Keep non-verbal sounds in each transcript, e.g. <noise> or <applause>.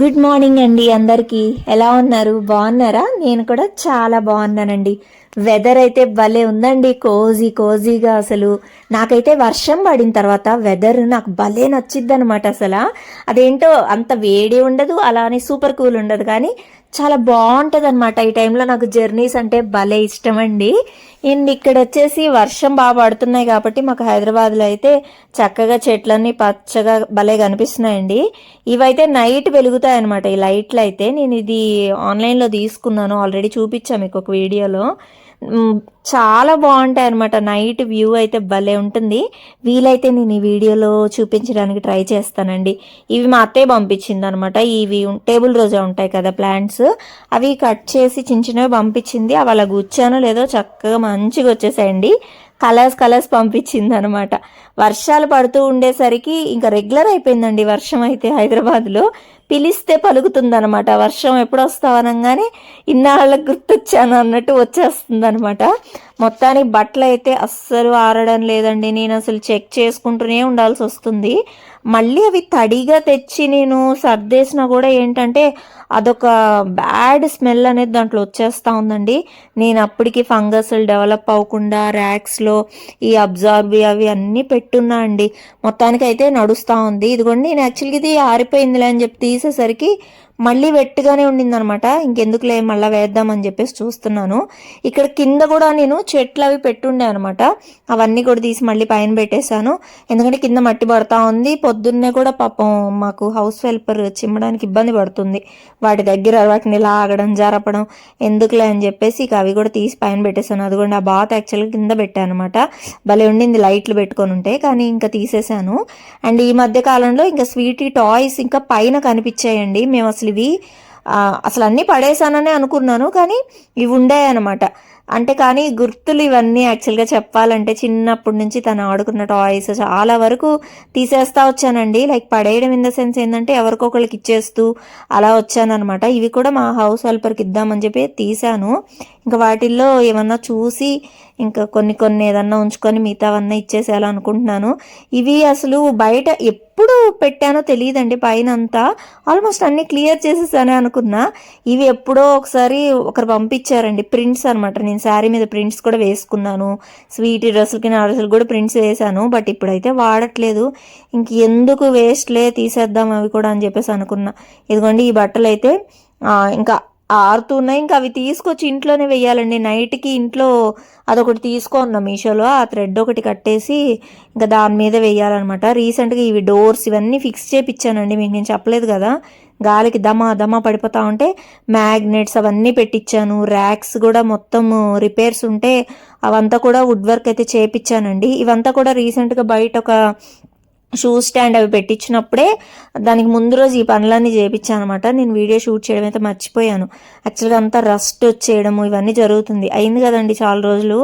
Good morning అండి అందరికీ. ఎలా ఉన్నారు? బాగున్నారా? నేను కూడా చాలా బాగున్నానండి. వెదర్ అయితే భలే ఉందండి. కోజీ కోజీగా అసలు. నాకైతే వర్షం పడిన తర్వాత వెదర్ నాకు భలే నచ్చిద్ది అనమాట అసలు. అదేంటో అంత వేడి ఉండదు అలానే సూపర్ కూల్ ఉండదు. కానీ చాలా బాగుంటుంది అనమాట ఈ టైంలో నాకు జర్నీస్ అంటే భలే ఇష్టం అండి అండ్ ఇక్కడ వచ్చేసి వర్షం బాగా పడుతున్నాయి కాబట్టి మాకు హైదరాబాద్లో అయితే చక్కగా చెట్లన్నీ పచ్చగా భలే కనిపిస్తున్నాయండి. ఇవైతే నైట్ వెలుగుతాయి అనమాట ఈ లైట్లు అయితే నేను ఇది ఆన్లైన్లో తీసుకున్నాను. ఆల్రెడీ చూపించాను మీకు ఒక వీడియోలో. చాలా బాగుంటాయి అనమాట నైట్ వ్యూ అయితే భలే ఉంటుంది. వీలైతే నేను ఈ వీడియోలో చూపించడానికి ట్రై చేస్తానండి. ఇవి మా అత్తయ్య పంపించింది అనమాట ఇవి టేబుల్ రోజా ఉంటాయి కదా ప్లాంట్స్. అవి కట్ చేసి చిన్న చిన్నవి పంపించింది. అవి అలా కూర్చానో లేదో చక్కగా మంచిగా వచ్చేసాయండి. కలర్స్ కలర్స్ పంపించింది అనమాట వర్షాలు పడుతూ ఉండేసరికి ఇంకా రెగ్యులర్ అయిపోయిందండి వర్షం అయితే హైదరాబాద్లో. పిలిస్తే పలుకుతుందనమాట. వర్షం ఎప్పుడు వస్తావనగానే ఇన్నాళ్ళకి గుర్తొచ్చాను అన్నట్టు వచ్చేస్తుంది అనమాట మొత్తానికి బట్టలు అయితే అస్సలు ఆరడం లేదండి. నేను అసలు చెక్ చేసుకుంటూనే ఉండాల్సి వస్తుంది. మళ్ళీ అవి తడిగా తెచ్చి నేను సర్దేసినా కూడా ఏంటంటే అదొక బ్యాడ్ స్మెల్ అనేది దాంట్లో వచ్చేస్తూ ఉందండి. నేను అప్పటికి ఫంగస్లు డెవలప్ అవ్వకుండా ర్యాక్స్లో ఈ అబ్జార్బ్ అవి అన్నీ పెట్టున్నా అండి. మొత్తానికి అయితే నడుస్తూ ఉంది. ఇదిగోండి నేను యాక్చువల్గా ఇది ఆరిపోయిందిలే అని చెప్పి తీసేసరికి మళ్ళీ వెట్టుగానే ఉండిందనమాట. ఇంకెందుకులే మళ్ళీ వేద్దామని చెప్పేసి చూస్తున్నాను. ఇక్కడ కింద కూడా నేను చెట్లు అవి పెట్టుండే అనమాట. అవన్నీ కూడా తీసి మళ్ళీ పైన పెట్టేశాను. ఎందుకంటే కింద మట్టి పడతా ఉంది. పొద్దున్నే కూడా పాపం మాకు హౌస్ హెల్పర్ చిమ్మడానికి ఇబ్బంది పడుతుంది. వాటి దగ్గర వాటిని ఇలా ఆగడం జరపడం ఎందుకులే అని చెప్పేసి ఇక అవి కూడా తీసి పైన పెట్టేశాను. అది కూడా ఆ బాత్ యాక్చువల్గా కింద పెట్టాను అనమాట. భలే ఉండింది లైట్లు పెట్టుకొని ఉంటే కానీ ఇంకా తీసేశాను. అండ్ ఈ మధ్య కాలంలో ఇంకా స్వీటీ టాయ్స్ ఇంకా పైన కనిపించాయండి. మేము అసలు ఇవి. అసలు అన్నీ పడేసాననే అనుకున్నాను కానీ ఇవి అనమాట అంటే కానీ గుర్తులు ఇవన్నీ యాక్చువల్గా చెప్పాలంటే చిన్నప్పటి నుంచి తను ఆడుకున్న టాయ్స్ చాలా వరకు తీసేస్తా వచ్చానండి. లైక్ పడేయడం ఇన్ ద సెన్స్ ఏంటంటే ఎవరికొకరికి ఇచ్చేస్తూ అలా వచ్చానమాట ఇవి కూడా మా హౌస్ హెల్పర్కి ఇద్దామని చెప్పి తీశాను. ఇంకా వాటిల్లో ఏమన్నా చూసి ఇంకా కొన్ని కొన్ని ఏదన్నా ఉంచుకొని మిగతావన్నా ఇచ్చేసేయాలనుకుంటున్నాను ఇవి అసలు బయట ఎప్పుడు పెట్టానో తెలియదండి పైన అంతా ఆల్మోస్ట్ అన్ని క్లియర్ చేసేసానే అనుకున్నా. ఇవి ఎప్పుడో ఒకసారి ఒకరు పంపించారండి. ప్రింట్స్ అనమాట నేను శారీ మీద ప్రింట్స్ కూడా వేసుకున్నాను. స్వీట్ డ్రెస్సులకి నా డ్రెస్సులు కూడా ప్రింట్స్ వేసాను. బట్ ఇప్పుడైతే వాడట్లేదు. ఇంక ఎందుకు వేస్ట్లే తీసేద్దాం అవి కూడా అని చెప్పేసి అనుకున్నా. ఇదిగోండి ఈ బట్టలు అయితే ఇంకా ఆరుతున్నాయి. ఇంకా అవి తీసుకొచ్చి ఇంట్లోనే వేయాలండి. నైట్కి ఇంట్లో అదొకటి తీసుకున్నాం మీషోలో. ఆ థ్రెడ్ ఒకటి కట్టేసి ఇంకా దాని మీద వేయాలన్నమాట. రీసెంట్గా ఇవి డోర్స్ ఇవన్నీ ఫిక్స్ చేపించానండి మీకు నేను చెప్పలేదు కదా. గాలికి దమా దమా పడిపోతా ఉంటే మ్యాగ్నెట్స్ అవన్నీ పెట్టించాను ర్యాక్స్ కూడా మొత్తం రిపేర్స్ ఉంటే అవంతా కూడా వుడ్ వర్క్ అయితే చేపించానండి ఇవంతా కూడా రీసెంట్గా బయట ఒక షూ స్టాండ్ అవి పెట్టించినప్పుడే దానికి ముందు రోజు ఈ పనులన్నీ చేయించాను అనమాట నేను వీడియో షూట్ చేయడం అయితే మర్చిపోయాను. యాక్చువల్గా అంతా రస్ట్ వచ్చేయడము ఇవన్నీ జరుగుతుంది. అయింది కదండి చాలా రోజులు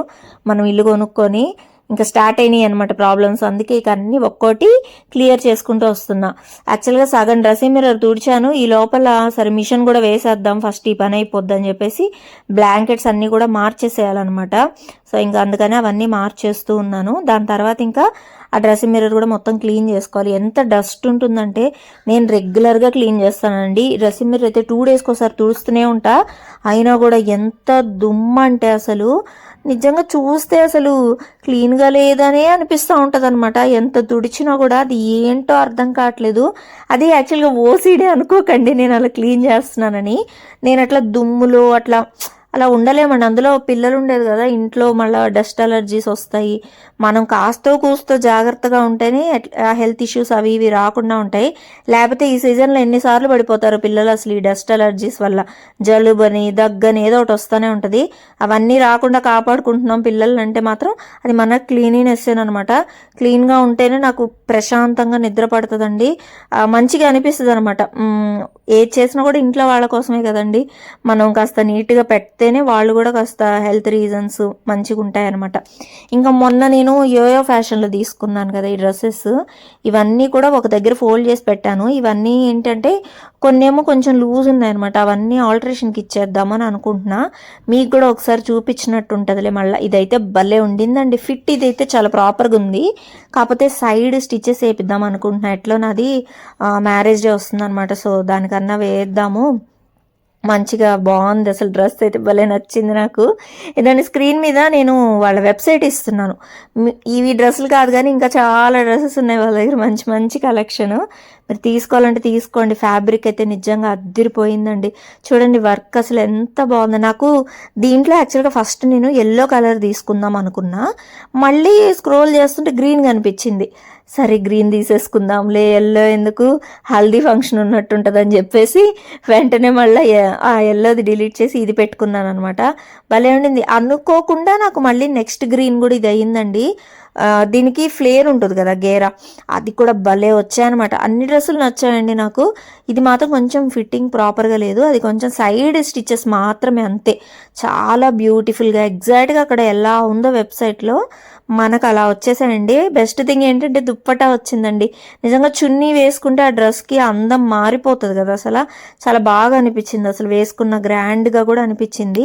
మనం ఇల్లు కొనుక్కొని ఇంకా స్టార్ట్ అయినాయి అనమాట ప్రాబ్లమ్స్ అందుకే ఇక అన్ని ఒక్కోటి క్లియర్ చేసుకుంటూ వస్తున్నా. యాక్చువల్గా సగం డ్రెస్సింగ్ మిర్రర్ తుడిచాను. ఈ లోపల సరే మిషన్ కూడా వేసేద్దాం. ఫస్ట్ ఈ పని అయిపోద్ది అని చెప్పేసి బ్లాంకెట్స్ అన్నీ కూడా మార్చేసేయాలన్నమాట. సో ఇంకా అందుకని అవన్నీ మార్చేస్తూ ఉన్నాను. దాని తర్వాత ఇంకా ఆ డ్రెస్సింగ్ మిర్రర్ కూడా మొత్తం క్లీన్ చేసుకోవాలి. ఎంత డస్ట్ ఉంటుందంటే నేను రెగ్యులర్గా క్లీన్ చేస్తానండి. డ్రెస్సింగ్ మిర్రర్ అయితే టూ డేస్కి ఒకసారి తుడుస్తూనే ఉంటా. అయినా కూడా ఎంత దుమ్ము అంటే అసలు నిజంగా చూస్తే అసలు క్లీన్గా లేదనే అనిపిస్తూ ఉంటుంది అనమాట ఎంత తుడిచినా కూడా అది ఏంటో అర్థం కావట్లేదు. అది యాక్చువల్గా ఓసీడీ అనుకోకండి నేను అలా క్లీన్ చేస్తున్నానని. నేను అట్లా దుమ్ములు అట్లా అలా ఉండలేమండి. అందులో పిల్లలు ఉండేది కదా ఇంట్లో మళ్ళీ డస్ట్ అలర్జీస్ వస్తాయి. మనం కాస్తో కూస్తో జాగ్రత్తగా ఉంటేనే హెల్త్ ఇష్యూస్ అవి ఇవి రాకుండా ఉంటాయి. లేకపోతే ఈ సీజన్లో ఎన్నిసార్లు పడిపోతారు పిల్లలు అసలు ఈ డస్ట్ అలర్జీస్ వల్ల. జలుబని దగ్గని ఏదో ఒకటి వస్తూనే ఉంటుంది. అవన్నీ రాకుండా కాపాడుకుంటున్నాం పిల్లలు అంటే మాత్రం అది మన క్లీనినెస్ అనమాట క్లీన్గా ఉంటేనే నాకు ప్రశాంతంగా నిద్ర పడుతుందండి. మంచిగా అనిపిస్తుంది అనమాట ఏది చేసినా కూడా ఇంట్లో వాళ్ళ కోసమే కదండి. మనం కాస్త నీట్గా పెడితేనే వాళ్ళు కూడా కాస్త హెల్త్ రీజన్స్ మంచిగా ఉంటాయన్నమాట. ఇంకా మొన్న నేను యోయో ఫ్యాషన్లో తీసుకున్నాను కదా ఈ డ్రెస్సెస్. ఇవన్నీ కూడా ఒక దగ్గర ఫోల్డ్ చేసి పెట్టాను. ఇవన్నీ ఏంటంటే కొన్నేమో కొంచెం లూజ్ ఉన్నాయన్నమాట. అవన్నీ ఆల్టరేషన్కి ఇచ్చేద్దామని అనుకుంటున్నా. మీకు కూడా ఒకసారి చూపించినట్టు ఉంటుందిలే మళ్ళీ. ఇదైతే భలే ఉండిందండి. ఫిట్ ఇదైతే చాలా ప్రాపర్గా ఉంది. కాకపోతే సైడ్ స్టిచెస్ వేపిద్దాం అనుకుంటున్నా. ఎట్లో నాది మ్యారేజ్ డే వస్తుంది అనమాట సో దానికన్నా వేద్దాము. మంచిగా బాగుంది. అసలు డ్రెస్ అయితే భలే నచ్చింది నాకు. దాని స్క్రీన్ మీద నేను వాళ్ళ వెబ్సైట్ ఇస్తున్నాను. ఇవి డ్రెస్సులు కాదు కానీ ఇంకా చాలా డ్రెస్సెస్ ఉన్నాయి వాళ్ళ దగ్గర. మంచి మంచి కలెక్షన్. మీరు తీసుకోవాలంటే తీసుకోండి. ఫ్యాబ్రిక్ అయితే నిజంగా అద్దిరిపోయిందండి. చూడండి వర్క్ అసలు ఎంత బాగుంది. నాకు దీంట్లో యాక్చువల్గా ఫస్ట్ నేను ఎల్లో కలర్ తీసుకుందాం అనుకున్నా. మళ్ళీ స్క్రోల్ చేస్తుంటే గ్రీన్ కనిపించింది. సరే గ్రీన్ తీసేసుకుందాంలే ఎల్లో ఎందుకు? హల్దీ ఫంక్షన్ ఉన్నట్టుంటుందని చెప్పేసి వెంటనే మళ్ళీ ఆ ఎల్లోది డిలీట్ చేసి ఇది పెట్టుకున్నాను అనమాట భలే ఉండింది. అనుకోకుండా నాకు మళ్ళీ నెక్స్ట్ గ్రీన్ కూడా ఇది అయ్యిందండి. దీనికి ఫ్లేర్ ఉంటుంది కదా గేరా. అది కూడా భలే వచ్చాయన్నమాట. అన్ని డ్రెస్సులు నచ్చాయండి నాకు. ఇది మాత్రం కొంచెం ఫిట్టింగ్ ప్రాపర్గా లేదు. అది కొంచెం సైడ్ స్టిచెస్ మాత్రమే అంతే. చాలా బ్యూటిఫుల్గా ఎగ్జాక్ట్గా అక్కడ ఎలా ఉందో వెబ్సైట్లో మనకు అలా వచ్చేసాయండి. బెస్ట్ థింగ్ ఏంటంటే దుప్పటా వచ్చిందండి. నిజంగా చున్నీ వేసుకుంటే ఆ డ్రెస్కి అందం మారిపోతుంది కదా అసలు. చాలా బాగా అనిపించింది అసలు వేసుకున్న గ్రాండ్గా కూడా అనిపించింది.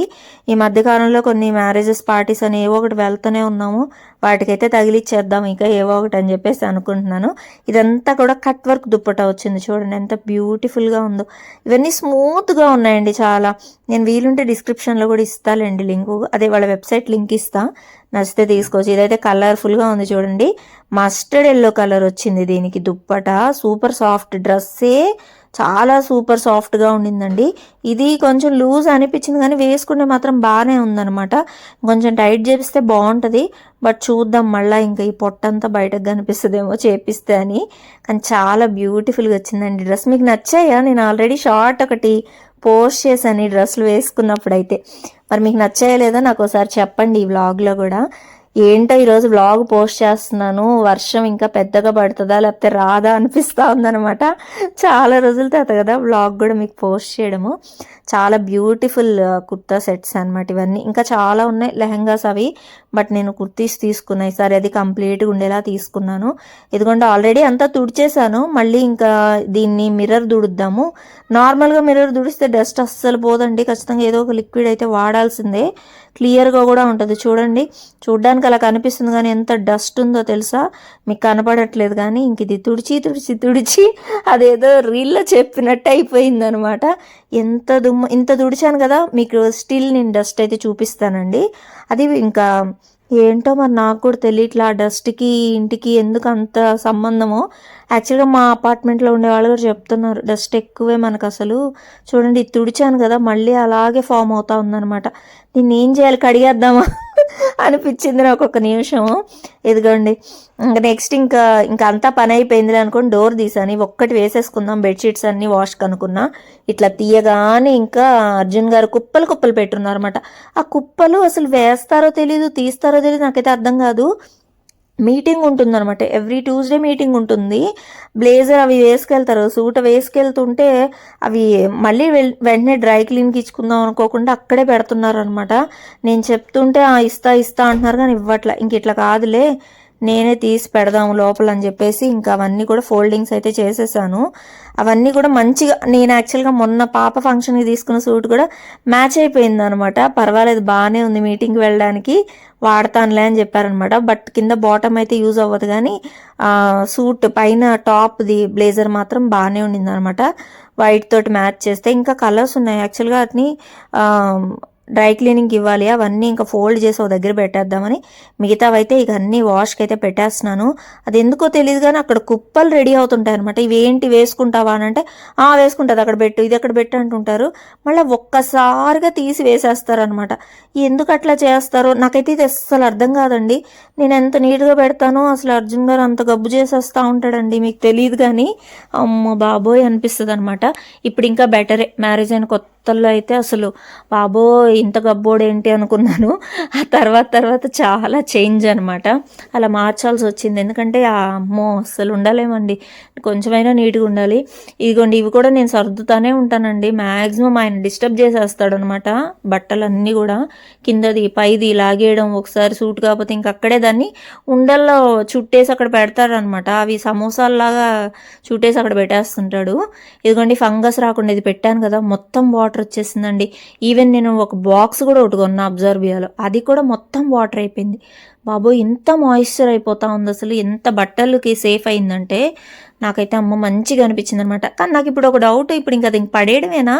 ఈ మధ్యకాలంలో కొన్ని మ్యారేజెస్ పార్టీస్ అని ఏవో ఒకటి వెళ్తూనే ఉన్నాము. వాటికైతే తగిలిచ్చేద్దాం ఇంకా ఏవో ఒకటి అని చెప్పేసి అనుకుంటున్నాను. ఇదంతా కూడా కట్ వర్క్ దుప్పటా వచ్చింది చూడండి. ఎంత బ్యూటిఫుల్గా ఉందో. ఇవన్నీ స్మూత్గా ఉన్నాయండి చాలా. నేను వీలుంటే డిస్క్రిప్షన్లో కూడా ఇస్తాలేండి లింక్. అదే వాళ్ళ వెబ్సైట్ లింక్ ఇస్తా. నచ్చితే తీసుకోవచ్చు. ఇదైతే కలర్ఫుల్గా ఉంది చూడండి. మస్టర్డ్ ఎల్లో కలర్ వచ్చింది దీనికి. దుప్పట సూపర్ సాఫ్ట్ డ్రెస్సే. చాలా సూపర్ సాఫ్ట్గా ఉండిందండి. ఇది కొంచెం లూజ్ అనిపించింది కానీ వేసుకుంటే మాత్రం బాగానే ఉందన్నమాట. కొంచెం టైట్ చేపిస్తే బాగుంటుంది. బట్ చూద్దాం మళ్ళీ ఇంకా ఈ పొట్టంతా బయటకు కనిపిస్తుందేమో చేపిస్తే అని. కానీ చాలా బ్యూటిఫుల్గా వచ్చిందండి డ్రెస్. మీకు నచ్చాయా? నేను ఆల్రెడీ షార్ట్ ఒకటి పోస్ట్ చేశాను ఈ డ్రెస్సులు వేసుకున్నప్పుడు అయితే మరి మీకు నచ్చాయో లేదో నాకు ఒకసారి చెప్పండి ఈ వ్లాగ్లో కూడా. ఏంటో ఈరోజు వ్లాగ్ పోస్ట్ చేస్తున్నాను. వర్షం ఇంకా పెద్దగా పడుతుందా లేకపోతే రాదా అనిపిస్తూ ఉందనమాట చాలా రోజుల తర్వాత కదా వ్లాగ్ కూడా మీకు పోస్ట్ చేయడము. చాలా బ్యూటిఫుల్ uh, కుర్తా సెట్స్ అనమాట ఇవన్నీ. ఇంకా చాలా ఉన్నాయి లెహంగాస్ అవి. బట్ నేను కుర్తీస్ తీసుకున్నాయి సరే అది కంప్లీట్గా ఉండేలా తీసుకున్నాను. ఎందుకంటే ఆల్రెడీ అంతా తుడిచేశాను. మళ్ళీ ఇంకా దీన్ని మిర్రర్ తుడుద్దాము నార్మల్గా మిర్రర్ తుడిస్తే డస్ట్ అస్సలు పోదండి. ఖచ్చితంగా ఏదో ఒక లిక్విడ్ అయితే వాడాల్సిందే. క్లియర్గా కూడా ఉంటుంది. చూడండి. చూడ్డానికి అలా కనిపిస్తుంది కానీ ఎంత డస్ట్ ఉందో తెలుసా? మీకు కనపడట్లేదు కానీ ఇంక ఇది తుడిచి తుడిచి తుడిచి అదేదో రీల్లో చెప్పినట్టు అయిపోయింది అనమాట ఎంత దుమ్ము ఇంత తుడిచాను కదా మీకు స్టిల్ నేను డస్ట్ అయితే చూపిస్తానండి. అది ఇంకా ఏంటో మరి నాకు కూడా తెలియట్లా ఆ డస్ట్కి ఇంటికి ఎందుకు అంత సంబంధమో. యాక్చువల్గా మా అపార్ట్మెంట్లో ఉండే వాళ్ళు కూడా చెప్తున్నారు. డస్ట్ ఎక్కువే మనకు అసలు చూడండి ఇది తుడిచాను కదా మళ్ళీ అలాగే ఫామ్ అవుతా ఉందన్నమాట. దీన్ని ఏం చేయాలి? కడిగేద్దామా? <laughs> అనిపించింది నాకు ఒక నిమిషం. ఎదుగండి ఇంకా నెక్స్ట్ ఇంకా ఇంకా అంతా పని అయిపోయింది అనుకోని డోర్ తీసాను ఇవి ఒక్కటి వేసేసుకుందాం బెడ్షీట్స్ అన్ని వాష్ కనుకున్నా ఇట్లా తీయగానే ఇంకా అర్జున్ గారు కుప్పలు కుప్పలు పెట్టున్నారు అనమాట ఆ కుప్పలు అసలు వేస్తారో తెలీదు తీస్తారో తెలీదు నాకైతే అర్థం కాదు. మీటింగ్ ఉంటుందన్నమాట. ఎవ్రీ ట్యూస్డే మీటింగ్ ఉంటుంది. బ్లేజర్ అవి వేసుకెళ్తారు. సూట వేసుకెళ్తుంటే అవి మళ్ళీ వెంటనే డ్రై క్లీన్కి ఇచ్చుకుందాం అనుకోకుండా అక్కడే పెడుతున్నారు అనమాట నేను చెప్తుంటే "ఆ, ఇస్తా ఇస్తా అంటున్నారు కానీ ఇవ్వట్లే. ఇంక ఇట్లా కాదులే. నేనే తీసి పెడదాము లోపల అని చెప్పేసి ఇంకా అవన్నీ కూడా ఫోల్డింగ్స్ అయితే చేసేసాను. అవన్నీ కూడా మంచిగా నేను యాక్చువల్గా మొన్న పాప ఫంక్షన్కి తీసుకున్న సూట్ కూడా మ్యాచ్ అయిపోయింది అనమాట పర్వాలేదు బాగానే ఉంది మీటింగ్కి వెళ్ళడానికి. వాడతానులే అని చెప్పారనమాట. బట్ కింద బాటమ్ అయితే యూజ్ అవ్వదు కానీ సూట్ పైన టాప్ది బ్లేజర్ మాత్రం బాగానే ఉండింది అనమాట వైట్ తోటి మ్యాచ్ చేస్తే ఇంకా కలర్స్ ఉన్నాయి. యాక్చువల్గా అతని డ్రై క్లీనింగ్కి ఇవ్వాలి అవన్నీ ఇంకా ఫోల్డ్ చేసి ఒక దగ్గర పెట్టేద్దామని మిగతావైతే ఇక అన్నీ వాష్కి అయితే పెట్టేస్తున్నాను. అది ఎందుకో తెలియదు కానీ అక్కడ కుప్పలు రెడీ అవుతుంటాయి అనమాట ఇవేంటి వేసుకుంటావా అని అంటే ఆ వేసుకుంటుంది అక్కడ పెట్టు ఇది అక్కడ పెట్టు అంటుంటారు. మళ్ళీ ఒక్కసారిగా తీసి వేసేస్తారనమాట ఎందుకు అట్లా చేస్తారో? నాకైతే ఇది అస్సలు అర్థం కాదండి. నేను ఎంత నీట్గా పెడతానో అసలు అర్జున్ గారు అంత గబ్బు చేసేస్తూ ఉంటాడండి మీకు తెలియదు కానీ. అమ్మ బాబోయ్ అనిపిస్తుంది అనమాట ఇప్పుడు ఇంకా బెటరే మ్యారేజ్ అయిన కొత్త కొత్తల్లో అయితే అసలు బాబో ఇంత గబ్బోడు ఏంటి అనుకున్నాను. ఆ తర్వాత తర్వాత చాలా చేంజ్ అనమాట అలా మార్చాల్సి వచ్చింది. ఎందుకంటే ఆ అమ్మో అసలు ఉండలేమండి. కొంచెమైనా నీట్గా ఉండాలి. ఇదిగోండి ఇవి కూడా నేను సర్దుతానే ఉంటానండి. మ్యాక్సిమం ఆయన డిస్టర్బ్ చేసేస్తాడు అనమాట బట్టలన్నీ కూడా కిందది పైది లాగేయడం ఒకసారి సూట్ కాకపోతే ఇంక అక్కడే దాన్ని ఉండల్లో చుట్టేసి అక్కడ పెడతారనమాట అవి సమోసాల్లాగా చుట్టేసి అక్కడ పెట్టేస్తుంటాడు. ఇదిగోండి ఫంగస్ రాకుండా ఇది పెట్టాను కదా మొత్తం వాటర్ వచ్చేసిందండి. ఈవెన్ నేను ఒక బాక్స్ కూడా ఒకటి కొన్నా అబ్జర్వ్ అది కూడా మొత్తం వాటర్ అయిపోయింది. బాబోయ్ ఇంత మాయిశ్చర్ అయిపోతా ఉంది అసలు. ఎంత బట్టలకి సేఫ్ అయిందంటే నాకైతే అమ్మ మంచిగా అనిపించింది అనమాట కానీ నాకు ఇప్పుడు ఒక డౌట్ ఇప్పుడు ఇంకా అది పడేయడమేనా?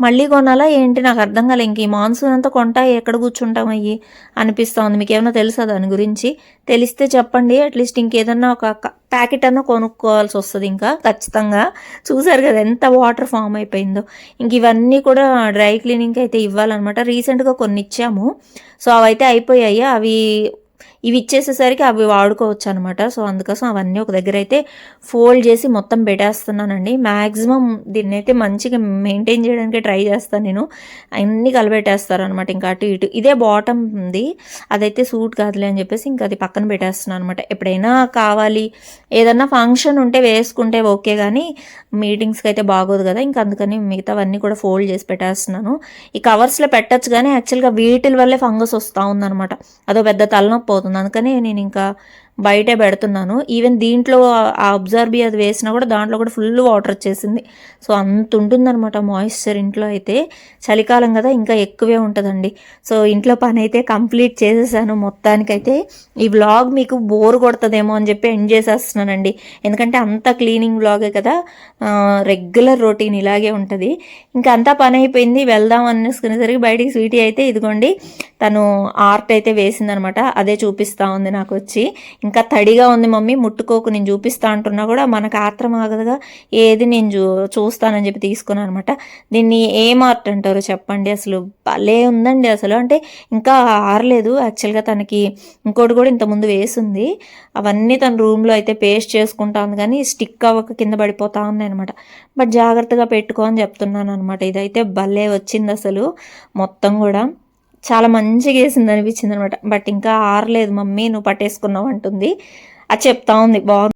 మళ్ళీ కొనాలా? ఏంటి? నాకు అర్థం కాలే. ఇంక ఈ మాన్సూన్ అంతా కొంటా ఎక్కడ కూర్చుంటాం అయ్యి అనిపిస్తోంది. మీకు ఏమైనా తెలుసా దాని గురించి? తెలిస్తే చెప్పండి. అట్లీస్ట్ ఇంకేదన్నా ఒక ప్యాకెట్ అన్నా కొనుక్కోవాల్సి వస్తుంది ఇంకా ఖచ్చితంగా. చూసారు కదా ఎంత వాటర్ ఫామ్ అయిపోయిందో. ఇంక ఇవన్నీ కూడా డ్రై క్లీనింగ్కి అయితే ఇవ్వాలన్నమాట. రీసెంట్గా కొన్ని ఇచ్చాము సో అవైతే అయిపోయాయి. అవి ఇవి ఇచ్చేసేసరికి అవి వాడుకోవచ్చు అనమాట సో అందుకోసం అవన్నీ ఒక దగ్గర అయితే ఫోల్డ్ చేసి మొత్తం పెట్టేస్తున్నానండి. మ్యాక్సిమం దీన్ని అయితే మంచిగా మెయింటైన్ చేయడానికి ట్రై చేస్తాను నేను. అన్నీ కలిపెట్టేస్తారు అనమాట ఇంకా అటు ఇటు ఇదే బాటమ్ ఉంది అదైతే సూట్ కాదులే అని చెప్పేసి ఇంకా అది పక్కన పెట్టేస్తున్నాను అనమాట ఎప్పుడైనా కావాలి ఏదన్నా ఫంక్షన్ ఉంటే వేసుకుంటే ఓకే కానీ మీటింగ్స్కి అయితే బాగోదు కదా. ఇంకా అందుకని మిగతావన్నీ కూడా ఫోల్డ్ చేసి పెట్టేస్తున్నాను. ఈ కవర్స్లో పెట్టచ్చు కానీ యాక్చువల్గా వీటి వల్లే ఫంగస్ వస్తూ ఉందన్నమాట అదో పెద్ద తలనొప్పి అవుతుంది అందుకని నేను ఇంకా బయటే పెడుతున్నాను. ఈవెన్ దీంట్లో ఆ అబ్జర్బీ అది వేసినా కూడా దాంట్లో కూడా ఫుల్ వాటర్ వచ్చేసింది. సో అంత ఉంటుందన్నమాట మాయిశ్చర్ ఇంట్లో అయితే. చలికాలం కదా ఇంకా ఎక్కువే ఉంటుందండి. సో ఇంట్లో పని అయితే కంప్లీట్ చేసేసాను మొత్తానికైతే. ఈ వ్లాగ్ మీకు బోర్ కొడుతుందేమో అని చెప్పి ఎండ్ చేసేస్తున్నానండి. ఎందుకంటే అంత క్లీనింగ్ వ్లాగే కదా రెగ్యులర్ రొటీన్ ఇలాగే ఉంటుంది. ఇంకా అంతా పని అయిపోయింది వెళ్దాం అనేసుకునేసరికి బయటికి స్వీటీ అయితే ఇదిగోండి తను ఆర్ట్ అయితే వేసిందనమాట అదే చూపిస్తూ ఉంది నాకు వచ్చి. ఇంకా తడిగా ఉంది మమ్మీ ముట్టుకోకు నేను చూపిస్తా అంటున్నా కూడా మనకు ఆత్రం ఆగదుగా. ఏది నేను చూ చూస్తానని చెప్పి తీసుకున్నాను అనమాట దీన్ని ఏం ఆర్ట్ అంటారో చెప్పండి? అసలు భలే ఉందండి అసలు. అంటే ఇంకా ఆరలేదు. యాక్చువల్గా తనకి ఇంకోటి కూడా ఇంతకుముందు వేసింది. అవన్నీ తన రూమ్లో అయితే పేస్ట్ చేసుకుంటా ఉంది కానీ స్టిక్ అవ్వక కింద పడిపోతా ఉంది అనమాట బట్ జాగ్రత్తగా పెట్టుకో అని చెప్తున్నాను అనమాట ఇదైతే భలే వచ్చింది అసలు మొత్తం కూడా. చాలా మంచిగా వేసింది అనిపించింది అనమాట బట్ ఇంకా ఆరలేదు మమ్మీ నువ్వు పట్టేసుకున్నావు అంటుంది. అది చెప్తా ఉంది బాగుంది.